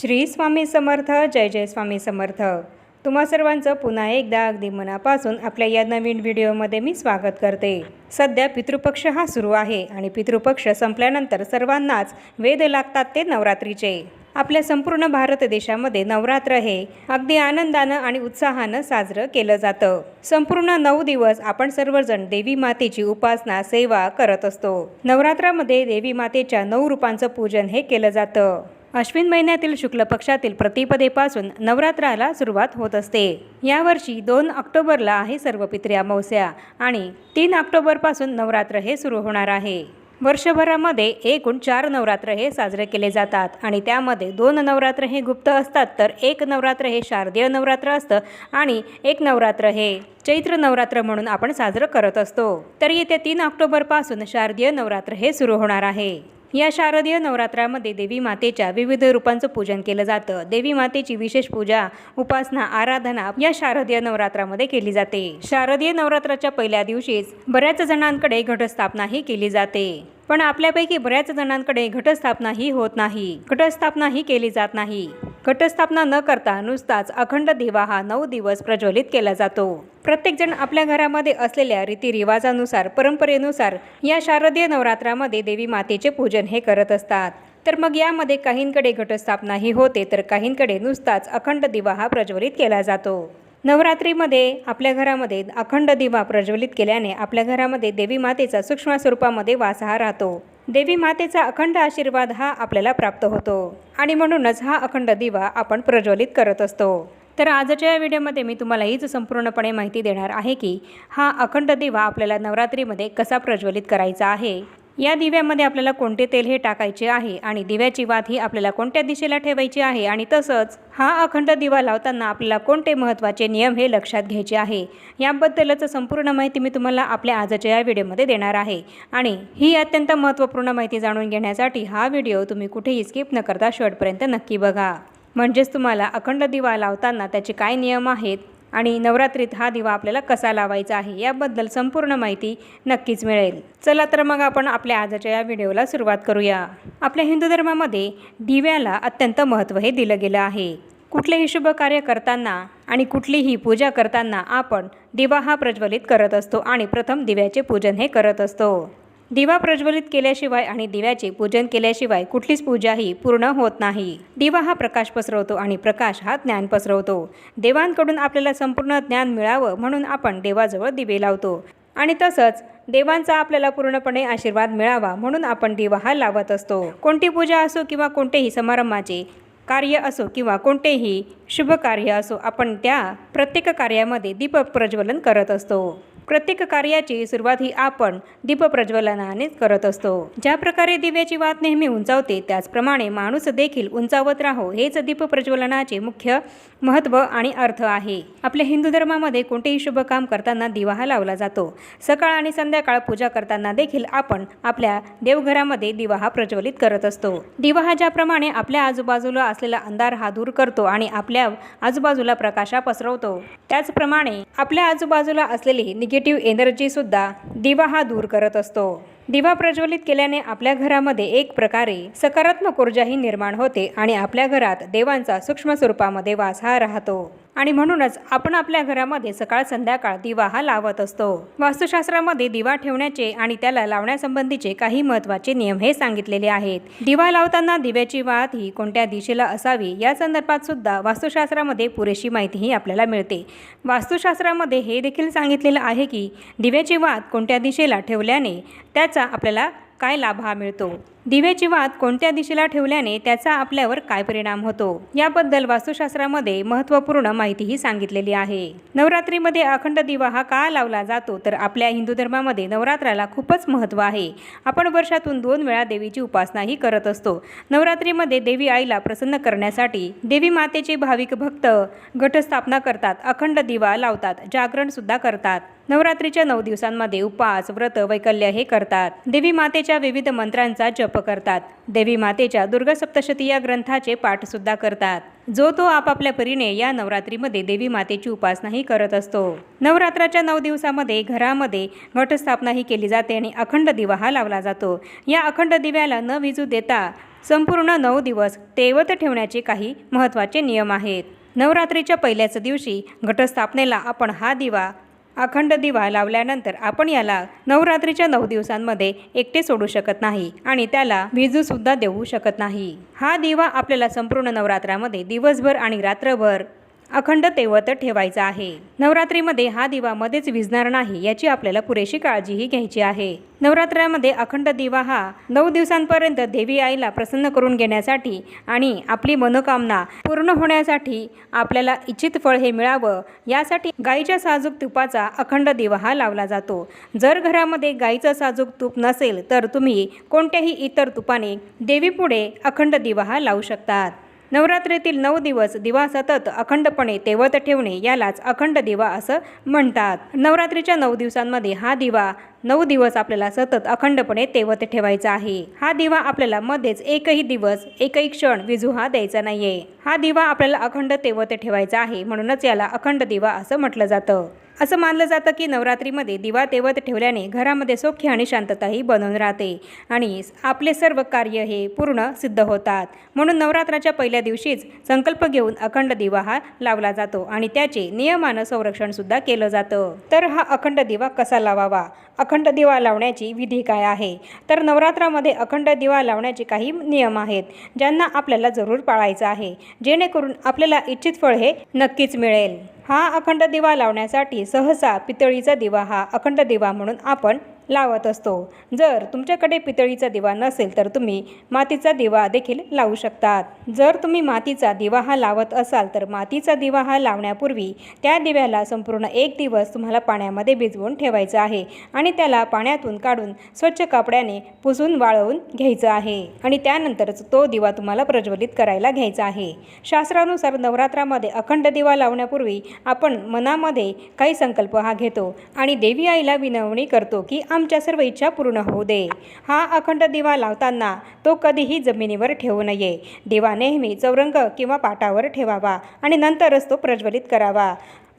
श्री स्वामी समर्थ जय जय स्वामी समर्थ. तुम्हा सर्वांचं पुन्हा एकदा अगदी मनापासून आपल्या या नवीन व्हिडिओमध्ये मी स्वागत करते. सध्या पितृपक्ष हा सुरू आहे आणि पितृपक्ष संपल्यानंतर सर्वांनाच वेद लागतात ते नवरात्रीचे. आपल्या संपूर्ण भारत देशामध्ये नवरात्र हे अगदी आनंदानं आणि उत्साहानं साजरं केलं जातं. संपूर्ण नऊ दिवस आपण सर्वजण देवी मातेची उपासना सेवा करत असतो. नवरात्रामध्ये देवी मातेच्या नऊ रूपांचं पूजन हे केलं जातं. अश्विन महिन्यातील शुक्ल पक्षातील प्रतिपदेपासून नवरात्राला सुरुवात होत असते. यावर्षी दोन ऑक्टोबरला आहे सर्व पित्री अमावस्या आणि तीन ऑक्टोबरपासून नवरात्र हे सुरू होणार आहे. वर्षभरामध्ये एकूण चार नवरात्र हे साजरे केले जातात आणि त्यामध्ये दोन नवरात्र हे गुप्त असतात तर एक नवरात्र हे शारदीय नवरात्र असतं आणि एक नवरात्र हे चैत्र नवरात्र म्हणून आपण साजरं करत असतो. तर येत्या तीन ऑक्टोबरपासून शारदीय नवरात्र हे सुरू होणार आहे. या शारदीय नवरात्रामध्ये देवी मातेच्या विविध रूपांचं पूजन केलं जातं. देवी मातेची विशेष पूजा उपासना आराधना या शारदीय नवरात्रामध्ये केली जाते. शारदीय नवरात्राच्या पहिल्या दिवशीच बऱ्याच जणांकडे घटस्थापनाही केली जाते. पण आपल्यापैकी बऱ्याच जणांकडे घटस्थापना ही होत नाही. घटस्थापना ही केली जात नाही. घटस्थापना न करता नुसताच अखंड दिवा हा नऊ दिवस प्रज्वलित केला जातो. प्रत्येकजण आपल्या घरामध्ये असलेल्या रीतिरिवाजानुसार परंपरेनुसार या शारदीय नवरात्रामध्ये देवी मातेचे पूजन हे करत असतात. तर मग यामध्ये काहींकडे घटस्थापनाही होते तर काहींकडे नुसताच अखंड दिवा हा प्रज्वलित केला जातो. नवरात्रीमध्ये आपल्या घरामध्ये अखंड दिवा प्रज्वलित केल्याने आपल्या घरामध्ये देवी मातेचा सूक्ष्म स्वरूपामध्ये वास हा राहतो. देवी मातेचा अखंड आशीर्वाद हा आपल्याला प्राप्त होतो. आणि म्हणूनच हा अखंड दिवा आपण प्रज्वलित करत असतो. तर आजच्या या व्हिडिओमध्ये मी तुम्हाला हीच संपूर्णपणे माहिती देणार आहे की हा अखंड दिवा आपल्याला नवरात्रीमध्ये कसा प्रज्वलित करायचा आहे. या दिव्यामध्ये आपल्याला कोणते तेल हे टाकायचे आहे आणि दिव्याची वात ही आपल्याला कोणत्या दिशेला ठेवायची आहे आणि तसंच हा अखंड दिवा लावताना आपल्याला कोणते महत्त्वाचे नियम हे लक्षात घ्यायचे आहे याबद्दलच संपूर्ण माहिती मी तुम्हाला आपल्या आजच्या या व्हिडिओमध्ये देणार आहे. आणि ही अत्यंत महत्त्वपूर्ण माहिती जाणून घेण्यासाठी हा व्हिडिओ तुम्ही कुठेही स्किप न करता शेवटपर्यंत नक्की बघा. म्हणजेच तुम्हाला अखंड दिवा लावताना त्याचे काय नियम आहेत आणि नवरात्रीत हा दिवा आपल्याला कसा लावायचा आहे याबद्दल संपूर्ण माहिती नक्कीच मिळेल. चला तर मग आपण आपल्या आजच्या या व्हिडिओला सुरुवात करूया. आपल्या हिंदू धर्मामध्ये दिव्याला अत्यंत महत्त्व हे दिलं गेलं आहे. कुठलेही शुभ कार्य करताना आणि कुठलीही पूजा करताना आपण दिवा हा प्रज्वलित करत असतो आणि प्रथम दिव्याचे पूजन हे करत असतो. दिवा प्रज्वलित केल्याशिवाय आणि दिव्याचे पूजन केल्याशिवाय कुठलीच पूजा ही पूर्ण होत नाही. दिवा हा प्रकाश पसरवतो आणि प्रकाश हा ज्ञान पसरवतो. देवांकडून आपल्याला संपूर्ण ज्ञान मिळावं म्हणून आपण देवाजवळ दिवे लावतो. आणि तसंच देवांचा आपल्याला पूर्णपणे आशीर्वाद मिळावा म्हणून आपण दिवा हा लावत असतो. कोणती पूजा असो किंवा कोणतेही समारंभाचे कार्य असो किंवा कोणतेही शुभ कार्य असो आपण त्या प्रत्येक कार्यामध्ये दीप प्रज्वलन करत असतो. प्रत्येक कार्याची सुरुवात ही आपण दीपप्रज्वलनाने करत असतो. ज्या प्रकारे दिव्याची वात नेहमी उंचावते त्याचप्रमाणे माणूस देखील उंचावत राहो हेच दीपप्रज्वलनाचे मुख्य महत्त्व आणि अर्थ आहे. आपल्या हिंदू धर्मामध्ये कोणतेही शुभ काम करताना दिवा हा लावला जातो. सकाळ आणि संध्याकाळ पूजा करताना देखील आपण आपल्या देवघरामध्ये दिवा हा प्रज्वलित करत असतो. दिवा हा ज्याप्रमाणे आपल्या आजूबाजूला असलेला अंधार हा दूर करतो आणि आपल्या आजूबाजूला प्रकाशा पसरवतो त्याचप्रमाणे आपल्या आजूबाजूला असलेली निगेटिव्ह एनर्जीसुद्धा दिवा हा दूर करत असतो. दिवा प्रज्वलित केल्याने आपल्या घरामध्ये एक प्रकारे सकारात्मक ऊर्जाही निर्माण होते आणि आपल्या घरात देवांचा सूक्ष्म स्वरूपामध्ये वास हा राहतो. आणि म्हणूनच आपण आपल्या घरामध्ये सकाळ संध्याकाळ दिवा हा लावत असतो. वास्तुशास्त्रामध्ये दिवा ठेवण्याचे आणि त्याला लावण्यासंबंधीचे काही महत्त्वाचे नियम हे सांगितलेले आहेत. दिवा लावताना दिव्याची वात ही कोणत्या दिशेला असावी या संदर्भात सुद्धा वास्तुशास्त्रामध्ये पुरेशी माहितीही आपल्याला मिळते. वास्तुशास्त्रामध्ये हे देखील सांगितलेलं आहे की दिव्याची वात कोणत्या दिशेला ठेवल्याने त्याचा आपल्याला काय लाभ हा मिळतो? दिव्याची वात कोणत्या दिशेला ठेवल्याने त्याचा आपल्यावर काय परिणाम होतो? याबद्दल वास्तुशास्त्रामध्ये महत्त्वपूर्ण माहितीही सांगितलेली आहे. नवरात्रीमध्ये अखंड दिवा हा का लावला जातो? तर आपल्या हिंदू धर्मामध्ये नवरात्राला खूपच महत्त्व आहे. आपण वर्षातून दोन वेळा देवीची उपासनाही करत असतो. नवरात्रीमध्ये देवी आईला प्रसन्न करण्यासाठी देवी मातेचे भाविक भक्त घटस्थापना करतात अखंड दिवा लावतात जागरणसुद्धा करतात. नवरात्रीच्या नऊ दिवसांमध्ये उपवास व्रत वैकल्य हे करतात. देवी मातेच्या विविध मंत्रांचा जप संकल्प करतात. देवी मातेच्या दुर्गा सप्तशती या ग्रंथाचे पाठसुद्धा करतात. जो तो आपापल्या परीने या नवरात्रीमध्ये देवी मातेची उपासनाही करत असतो. नवरात्राच्या नऊ दिवसामध्ये घरामध्ये घटस्थापनाही केली जाते आणि अखंड दिवा हा लावला जातो. या अखंड दिव्याला न विजू देता संपूर्ण नऊ दिवस तेवत ठेवण्याचे काही महत्त्वाचे नियम आहेत. नवरात्रीच्या पहिल्याच दिवशी घटस्थापनेला आपण हा दिवा अखंड दिवा लावल्यानंतर आपण याला नवरात्रीच्या नऊ दिवसांमध्ये एकटे सोडू शकत नाही आणि त्याला विजू सुद्धा देऊ शकत नाही. हा दिवा आपल्याला संपूर्ण नवरात्रामध्ये दिवसभर आणि रात्रभर अखंड तेवत ठेवायचा आहे. नवरात्रीमध्ये हा दिवा मध्येच विझणार नाही याची आपल्याला पुरेशी काळजीही घ्यायची आहे. नवरात्रामध्ये अखंड दिवा हा नऊ दिवसांपर्यंत देवी आईला प्रसन्न करून घेण्यासाठी आणि आपली मनोकामना पूर्ण होण्यासाठी आपल्याला इच्छित फळ हे मिळावं यासाठी गाईच्या साजूक तुपाचा अखंड दिवा हा लावला जातो. जर घरामध्ये गाईचं साजूक तूप नसेल तर तुम्ही कोणत्याही इतर तुपाने देवीपुढे अखंड दिवा हा लावू शकतात. नवरात्रीतील नऊ दिवस दिवा सतत अखंडपणे तेवत ठेवणे यालाच अखंड दिवा असं म्हणतात. नवरात्रीच्या नऊ दिवसांमध्ये हा दिवा नऊ दिवस आपल्याला सतत अखंडपणे तेवत ठेवायचा आहे. हा दिवा आपल्याला मध्येच एकही दिवस एकही क्षण विजू हा द्यायचा नाहीये. हा दिवा आपल्याला अखंड तेवत ठेवायचा आहे म्हणूनच याला अखंड दिवा असं म्हटलं जातं. असं मानलं जातं की नवरात्रीमध्ये दिवा तेवत ठेवल्याने घरामध्ये सौख्य आणि शांतताही बनून राहते आणि आपले सर्व कार्य हे पूर्ण सिद्ध होतात. म्हणून नवरात्राच्या पहिल्या दिवशीच संकल्प घेऊन अखंड दिवा हा लावला जातो आणि त्याचे नियमानं संरक्षणसुद्धा केलं जातं. तर हा अखंड दिवा कसा लावावा? अखंड अखंड दिवा लावण्याची विधी काय आहे? तर नवरात्रामध्ये अखंड दिवा लावण्याचे काही नियम आहेत ज्यांना आपल्याला जरूर पाळायचं आहे. जेणेकरून आपल्याला इच्छित फळ हे नक्कीच मिळेल. हा अखंड दिवा लावण्यासाठी सहसा पितळीचा दिवा हा अखंड दिवा म्हणून आपण लावत असतो. जर तुमच्याकडे पितळीचा दिवा नसेल तर तुम्ही मातीचा दिवा देखील लावू शकतात. जर तुम्ही मातीचा दिवा हा लावत असाल तर मातीचा दिवा हा लावण्यापूर्वी त्या दिव्याला संपूर्ण एक दिवस तुम्हाला पाण्यामध्ये भिजवून ठेवायचं आहे आणि त्याला पाण्यातून काढून स्वच्छ कापड्याने पुसून वाळवून घ्यायचं आहे आणि त्यानंतरच तो दिवा तुम्हाला प्रज्वलित करायला घ्यायचा आहे. शास्त्रानुसार नवरात्रामध्ये अखंड दिवा लावण्यापूर्वी आपण मनामध्ये काही संकल्प हा घेतो आणि देवी आईला विनवणी करतो की आमच्या सर्व इच्छा पूर्ण होऊ दे. हा अखंड दिवा लावताना तो कधीही जमिनीवर ठेवू नये. दिवा नेहमी चौरंग किंवा पाटावर ठेवावा आणि नंतरच तो प्रज्वलित करावा.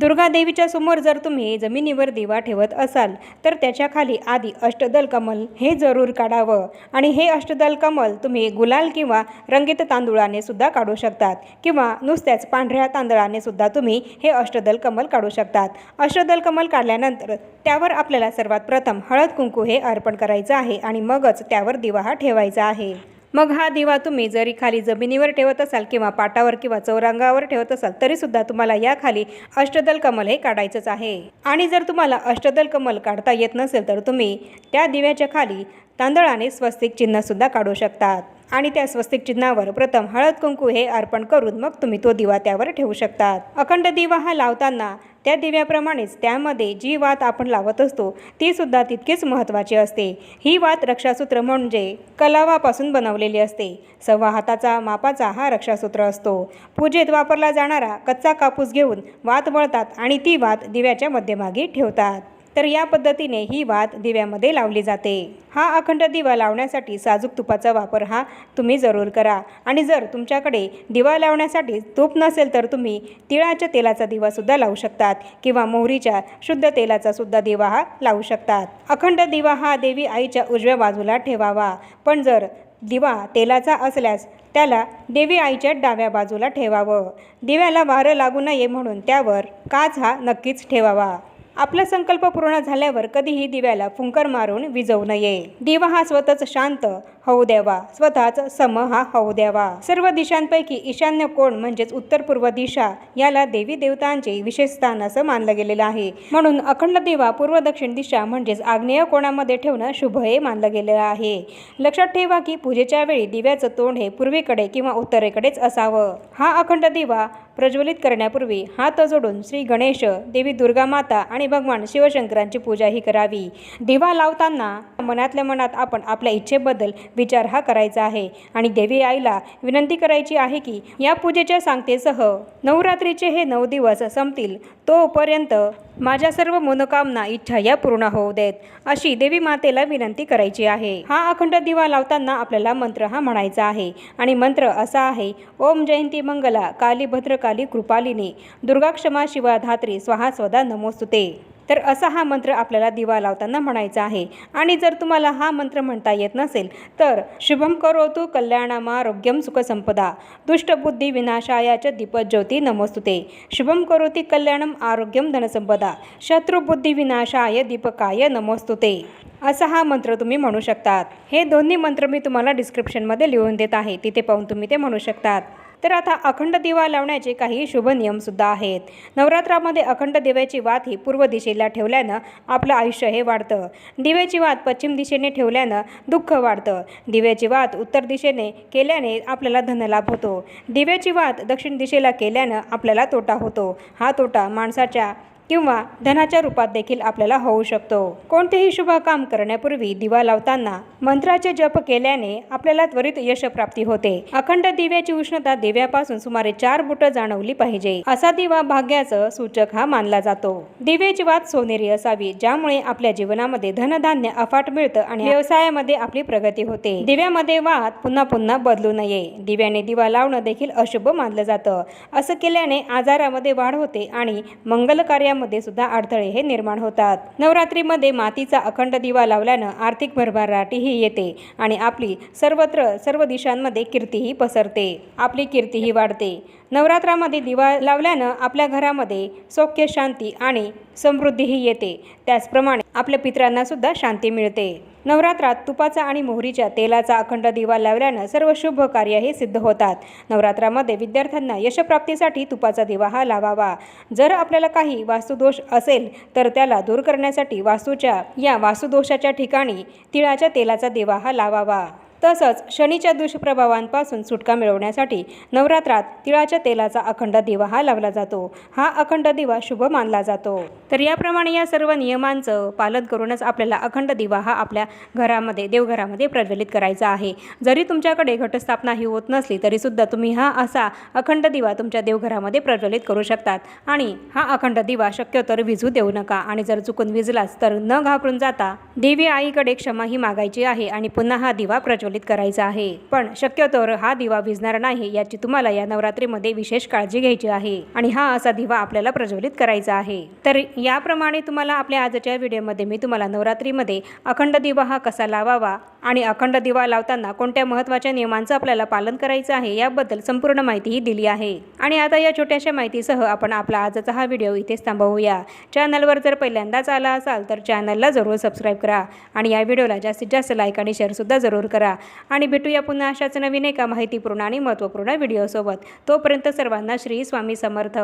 दुर्गा देवीच्या समोर जर तुम्ही जमिनीवर दिवा ठेवत असाल तर त्याच्याखाली आधी अष्टदल कमल हे जरूर काढावं. आणि हे अष्टदल कमल तुम्ही गुलाल किंवा रंगीत तांदुळाने सुद्धा काढू शकतात. किंवा नुसत्याच पांढऱ्या तांदळाने सुद्धा तुम्ही हे अष्टदल कमल काढू शकतात. अष्टदल कमल काढल्यानंतर त्यावर आपल्याला सर्वात प्रथम हळद कुंकू हे अर्पण करायचं आहे आणि मगच त्यावर दिवा हा ठेवायचा आहे. मग हा दिवा तुम्ही जरी खाली जमिनीवर ठेवत असाल किंवा पाटावर किंवा चौरंगावर ठेवत असाल तरीसुद्धा तुम्हाला या खाली अष्टदल कमल हे काढायचंच आहे. आणि जर तुम्हाला अष्टदल कमल काढता येत नसेल तर तुम्ही त्या दिव्याच्या खाली तांदळाने स्वस्तिक चिन्हसुद्धा काढू शकतात. आणि त्या स्वस्तिक चिन्हावर प्रथम हळद कुंकू हे अर्पण करून मग तुम्ही तो दिवा त्यावर ठेवू शकतात. अखंड दिवा हा लावताना त्या दिव्याप्रमाणेच त्यामध्ये जी वात आपण लावत असतो ती सुद्धा तितकीच महत्त्वाची असते. ही वात रक्षासूत्र म्हणजे कलावापासून बनवलेली असते. सव्वा हाताचा मापाचा हा रक्षासूत्र असतो. पूजेत वापरला जाणारा कच्चा कापूस घेऊन वात वळतात आणि ती वात दिव्याच्या मध्यभागी ठेवतात. तर या पद्धतीने ही वात दिव्यामध्ये लावली जाते. हा अखंड दिवा लावण्यासाठी साजूक तुपाचा वापर हा तुम्ही जरूर करा. आणि जर तुमच्याकडे दिवा लावण्यासाठी तूप नसेल तर तुम्ही तिळाच्या तेलाचा दिवासुद्धा लावू शकतात किंवा मोहरीच्या शुद्ध तेलाचा सुद्धा दिवा हा लावू शकतात. अखंड दिवा हा देवी आईच्या उजव्या बाजूला ठेवावा. पण जर दिवा तेलाचा असल्यास त्याला देवी आईच्या डाव्या बाजूला ठेवावं. दिव्याला वारं लागू नये म्हणून त्यावर काच हा नक्कीच ठेवावा. आपला संकल्प पूर्ण झाल्यावर कधीही दिव्याला फुंकर मारून विजवू नये. दिवा हा स्वतःच शांत होऊ द्यावा. स्वतःच सम हा होऊ द्यावा. सर्व दिशांपैकी ईशान्य कोण म्हणजेच उत्तर पूर्व दिशा याला देवी देवतांचे विशेष स्थान असं मानलं गेलेलं आहे. म्हणून अखंड दिवा पूर्व दक्षिण दिशा म्हणजेच आग्नेय कोणामध्ये ठेवणं शुभ हे मानलं गेलेलं आहे. लक्षात ठेवा की पूजेच्या वेळी दिव्याचं तोंड हे पूर्वेकडे किंवा उत्तरेकडेच असावं. हा अखंड दिवा प्रज्वलित करण्यापूर्वी हात जोडून श्री गणेश देवी दुर्गा माता आणि भगवान शिवशंकरांची पूजाही करावी. दिवा लावताना मनातल्या मनात आपण आपल्या इच्छेबद्दल विचार हा करायचा आहे. आणि देवी आईला विनंती करायची आहे की या पूजेच्या सांगतेसह नवरात्रीचे हे नऊ दिवस संपतील तोपर्यंत माझ्या सर्व मनोकामना इच्छा या पूर्ण होऊ देत अशी देवी मातेला विनंती करायची आहे. हा अखंड दिवा लावताना आपल्याला मंत्र हा म्हणायचा आहे. आणि मंत्र असा आहे ओम जयंती मंगला काली भद्रकाली कृपालिनी दुर्गाक्षमा शिवा धात्री स्वाहा स्वदा नमोस्तुते. तर असा हा मंत्र आपल्याला दिवा लावताना म्हणायचा आहे. आणि जर तुम्हाला हा मंत्र म्हणता येत नसेल तर शुभम करोतु कल्याणामारोग्यम सुखसंपदा. दुष्टबुद्धी विनाशायाच दीपज्योती नमोस्तुते. शुभम करोति कल्याणम आरोग्यम धनसंपदा. शत्रुबुद्धी विनाशाय दीपकाय नमोस्तुते. असा हा मंत्र तुम्ही म्हणू शकतात. हे दोन्ही मंत्र मी तुम्हाला डिस्क्रिप्शनमध्ये लिहून देत आहे. तिथे पाहून तुम्ही ते म्हणू शकतात. तर आता अखंड दिवा लावण्याचे काही शुभ नियमसुद्धा आहेत. नवरात्रामध्ये अखंड दिव्याची वात ही पूर्व दिशेला ठेवल्यानं आपलं आयुष्य हे वाढतं. दिव्याची वात पश्चिम दिशेने ठेवल्यानं दुःख वाढतं. दिव्याची वात उत्तर दिशेने केल्याने आपल्याला धनलाभ होतो. दिव्याची वात दक्षिण दिशेला केल्यानं आपल्याला तोटा होतो. हा तोटा माणसाच्या किंवा धनाच्या रूपात देखील आपल्याला होऊ शकतो. कोणतेही शुभ काम करण्यापूर्वी दिवा लावताना मंत्राचे जप केल्याने आपल्याला त्वरित यशप्राप्ती होते. अखंड दिव्याची उष्णता दिव्यापासून सुमारे चार बुट जाणवली पाहिजे. असा दिवा भाग्याचं सूचक हा मानला जातो. दिव्याची वात सोनेरी असावी ज्यामुळे आपल्या जीवनामध्ये धनधान्य अफाट मिळतं आणि व्यवसायामध्ये आपली प्रगती होते. दिव्यामध्ये वात पुन्हा पुन्हा बदलू नये. दिव्याने दिवा लावणं देखील अशुभ मानलं जातं. असं केल्याने आजारामध्ये वाढ होते आणि मंगल कार्यामध्ये सुद्धा अडथळे हे निर्माण होतात. नवरात्रीमध्ये मातीचा अखंड दिवा लावल्यानं आर्थिक भरभराटीही येते आणि आपली सर्वत्र सर्व दिशांमध्ये कीर्तीही पसरते. आपली कीर्तीही वाढते. नवरात्रामध्ये दिवा लावल्यानं आपल्या घरामध्ये सौख्य शांती आणि समृद्धीही येते. त्याचप्रमाणे आपल्या पित्रांना सुद्धा शांती मिळते. नवरात्रात तुपाचा आणि मोहरीच्या तेलाचा अखंड दिवा लावल्यानं सर्व शुभ कार्य हे सिद्ध होतात. नवरात्रामध्ये विद्यार्थ्यांना यशप्राप्तीसाठी तुपाचा दिवा हा लावावा. जर आपल्याला काही वास्तुदोष असेल तर त्याला दूर करण्यासाठी वास्तूच्या या वास्तुदोषाच्या ठिकाणी तिळाच्या तेलाचा दिवा हा लावावा. तसंच शनीच्या दुष्प्रभावांपासून सुटका मिळवण्यासाठी नवरात्रात तिळाच्या तेलाचा अखंड दिवा हा लावला जातो. हा अखंड दिवा शुभ मानला जातो. तर याप्रमाणे या सर्व नियमांचं पालन करूनच आपल्याला अखंड दिवा हा आपल्या घरामध्ये देवघरामध्ये प्रज्वलित करायचा आहे. जरी तुमच्याकडे घटस्थापना ही होत नसली तरीसुद्धा तुम्ही हा असा अखंड दिवा तुमच्या देवघरामध्ये प्रज्वलित करू शकतात. आणि हा अखंड दिवा शक्यतर विजू देऊ नका आणि जर चुकून विजलाच तर न घाबरून जाता देवी आईकडे क्षमा ही मागायची आहे आणि पुन्हा हा दिवा प्रज्वलित प्रज्वलित करायचा आहे. पण शक्यतोवर हा दिवा भिजणार नाही याची तुम्हाला या नवरात्रीमध्ये विशेष काळजी घ्यायची आहे. आणि हा असा दिवा आपल्याला प्रज्वलित करायचा आहे. तर याप्रमाणे तुम्हाला आपल्या आजच्या व्हिडिओमध्ये मी तुम्हाला नवरात्रीमध्ये अखंड दिवा हा कसा लावावा आणि अखंड दिवा लावताना कोणत्या महत्त्वाच्या नियमांचं आपल्याला पालन करायचं आहे याबद्दल संपूर्ण माहितीही दिली आहे. आणि आता या छोट्याशा माहितीसह आपण आपला आजचा हा व्हिडिओ इथेच थांबवूया. चॅनलवर जर पहिल्यांदाच आला असाल तर चॅनलला जरूर सबस्क्राईब करा आणि या व्हिडिओला जास्तीत जास्त लाईक आणि शेअरसुद्धा जरूर करा. आणि भेटूया पुन्हा अशाच नवीन एका माहितीपूर्ण आणि महत्त्वपूर्ण व्हिडिओसोबत. तोपर्यंत सर्वांना श्री स्वामी समर्थ.